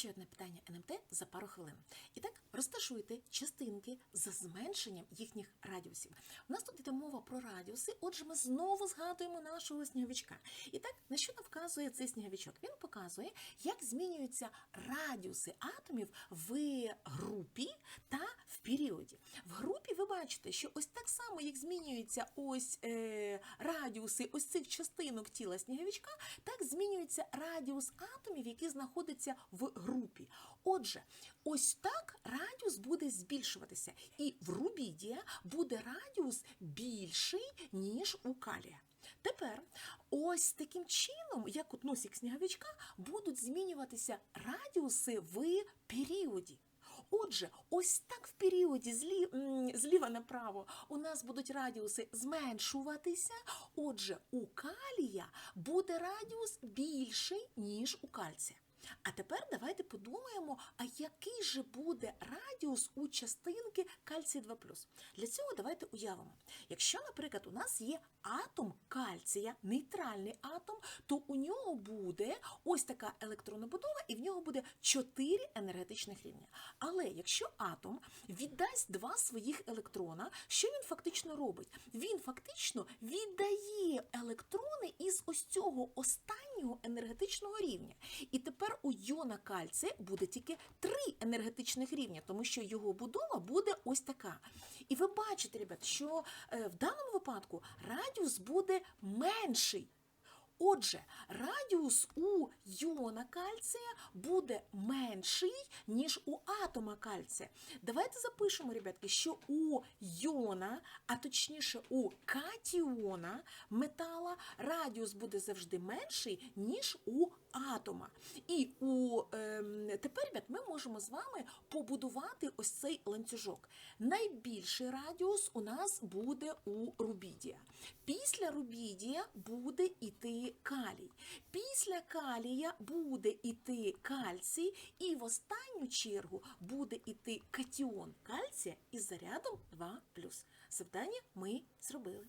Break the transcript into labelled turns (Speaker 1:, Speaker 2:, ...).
Speaker 1: ще одне питання НМТ за пару хвилин. І так, розташуйте частинки за зменшенням їхніх радіусів. У нас тут йде мова про радіуси, отже, ми знову згадуємо нашого сніговичка. І так, на що нам вказує цей сніговичок? Він показує, як змінюються радіуси атомів в групі та в періоді. В групі ви бачите, що ось само, як змінюються ось е, радіуси ось цих частинок тіла сніговичка, так змінюється радіус атомів, які знаходяться в групі. Отже, ось так радіус буде збільшуватися, і в рубідія буде радіус більший, ніж у калія. Тепер ось таким чином, як от носик сніговичка, будуть змінюватися радіуси в періоді. Отже, ось так в періоді злі, зліва направо у нас будуть радіуси зменшуватися. Отже, у калія буде радіус більший, ніж у кальція. А тепер давайте подумаємо, а який же буде радіус у частинки кальцій 2 Для цього давайте уявимо. Якщо, наприклад, у нас є атом кальція, нейтральний атом, то у нього буде ось така електронна будова, і в нього буде 4 енергетичних рівня. Але якщо атом віддасть два своїх електрона, що він фактично робить? Він фактично віддає електрони із ось цього останнього енергетичного рівня. І тепер у йона кальція буде тільки три енергетичних рівня, тому що його будова буде ось така. І ви бачите, ребят, що е, в даному випадку радіус буде менший. Отже, радіус у йона кальція буде менший, ніж у атома кальція. Давайте запишемо, ребятки, що у йона, а точніше у катіона метала, радіус буде завжди менший, ніж у атома. І у, ем, тепер, ребят, ми можемо з вами побудувати ось цей ланцюжок. Найбільший радіус у нас буде у рубідія. Після рубідія буде іти калій. Після калія буде іти кальцій, і в останню чергу буде іти катіон кальція із зарядом 2 Завдання ми зробили.